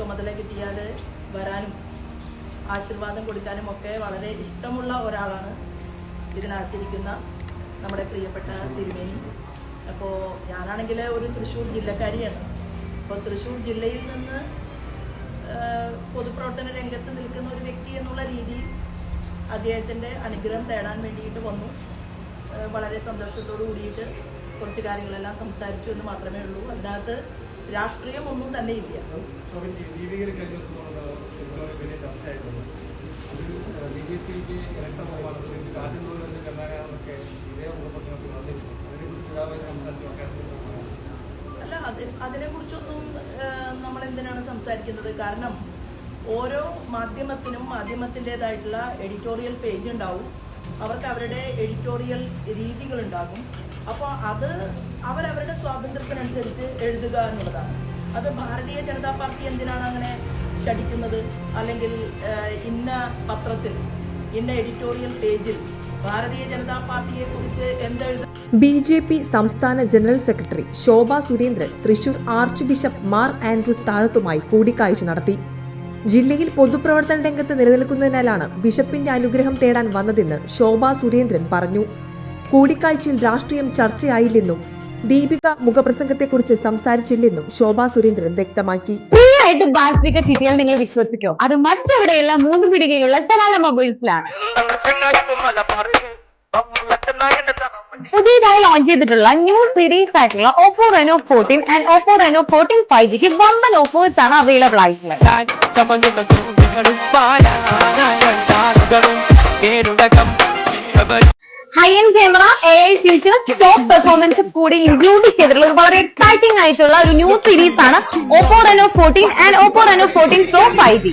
ചുമതല കിട്ടിയാൽ വരാനും ആശീർവാദം കൊടുക്കാനും ഒക്കെ വളരെ ഇഷ്ടമുള്ള ഒരാളാണ് ഇതിനകത്തിരിക്കുന്ന നമ്മുടെ പ്രിയപ്പെട്ട തിരുമേനി. അപ്പോൾ ഞാനാണെങ്കിൽ ഒരു തൃശ്ശൂർ ജില്ലക്കാരിയാണ്. അപ്പോൾ തൃശ്ശൂർ ജില്ലയിൽ നിന്ന് പൊതുപ്രവർത്തന രംഗത്ത് നിൽക്കുന്ന ഒരു വ്യക്തി എന്നുള്ള രീതിയിൽ അദ്ദേഹത്തിന്റെ അനുഗ്രഹം തേടാൻ വേണ്ടിയിട്ട് വന്നു. വളരെ സന്തോഷത്തോടു കൂടിയിട്ട് കുറച്ച് കാര്യങ്ങളെല്ലാം സംസാരിച്ചു എന്ന് മാത്രമേ ഉള്ളൂ. അതിനകത്ത് രാഷ്ട്രീയം ഒന്നും തന്നെ ഇല്ല അല്ല അത് അതിനെക്കുറിച്ചൊന്നും ഏഹ്, നമ്മൾ എന്തിനാണ് സംസാരിക്കുന്നത്? കാരണം ഓരോ മാധ്യമത്തിനും മാധ്യമത്തിന്റെതായിട്ടുള്ള എഡിറ്റോറിയൽ പേജ് ഉണ്ടാവും അവർക്ക് അവരുടെ എഡിറ്റോറിയൽ രീതികൾ ഉണ്ടാകും അപ്പോൾ അത് അവരവരുടെ സ്വാതന്ത്ര്യത്തിനനുസരിച്ച് എഴുതുക എന്നുള്ളതാണ്. അത് ഭാരതീയ ജനതാ പാർട്ടി എന്തിനാണ് അങ്ങനെ ശടിക്കുന്നത് അല്ലെങ്കിൽ ഇന്ന പത്രത്തിൽ ഇന്ന എഡിറ്റോറിയൽ പേജിൽ ഭാരതീയ ജനതാ പാർട്ടിയെ കുറിച്ച് എന്തെഴുത ബി ജെ പി സംസ്ഥാന general secretary Shobha Surendran Thrissur archbishop Mar Andrews താഴത്തുമായി കൂടിക്കാഴ്ച നടത്തി. ജില്ലയിൽ പൊതുപ്രവർത്തന രംഗത്ത് നിലനിൽക്കുന്നതിനാലാണ് ബിഷപ്പിന്റെ അനുഗ്രഹം തേടാൻ വന്നതെന്ന് ശോഭ സുരേന്ദ്രൻ പറഞ്ഞു. കൂടിക്കാഴ്ചയിൽ രാഷ്ട്രീയം ചർച്ചയായില്ലെന്നും ദീപിക മുഖപ്രസംഗത്തെക്കുറിച്ച് സംസാരിച്ചില്ലെന്നും ശോഭാ സുരേന്ദ്രൻ വ്യക്തമാക്കി. ആയിട്ട് കിട്ടിയാൽ നിങ്ങൾ വിശ്വസിക്കോ? അത് മറ്റെവിടെയല്ല മൂന്ന് പിടികയുള്ള സലാല മൊബൈൽസിലാണ്. പുതിയതായി ലോഞ്ച് ചെയ്തിട്ടുള്ള ന്യൂ സീരീസ് ആയിട്ടുള്ള Oppo Reno fourteen and Oppo Reno fourteen five ജിക്ക് വമ്പൻ ഓഫേഴ്സ് ആണ് അവൈലബിൾ ആയിട്ടുള്ളത്. High end camera A I future top performance കൂടി ഇൻക്ലൂഡ് ചെയ്തിട്ടുള്ള ഒരു വളരെ എക്സൈറ്റിംഗ് ആയിട്ടുള്ള ഒരു ന്യൂ സീരീസ് ആണ് Oppo Reno fourteen and Oppo Reno fourteen pro five G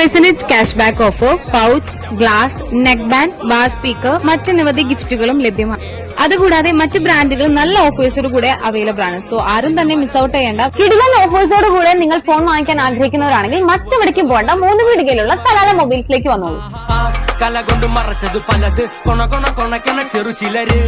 percentage cash back offer pouch glass neckband bar speaker മറ്റനവധി ഗിഫ്റ്റുകളും ലഭ്യമാണ്. അതുകൂടാതെ മറ്റ് ബ്രാൻഡുകളും നല്ല ഓഫേഴ്സോട് കൂടെ അവൈലബിൾ ആണ്. സോ ആരും തന്നെ മിസ് ഔട്ട് ചെയ്യേണ്ട. കിടിലൻ ഓഫേഴ്സോട് കൂടെ നിങ്ങൾ ഫോൺ വാങ്ങിക്കാൻ ആഗ്രഹിക്കുന്നവരാണെങ്കിൽ മറ്റെവിടേക്കും പോകേണ്ട മൂന്ന് വീടുകളിലുള്ള സലാല മൊബൈൽസിലേക്ക് വന്നോളൂ. കല കൊണ്ട് മറച്ചത് പലത്. കൊണ കൊണ കൊണക്കണ ചെറു ചിലര്.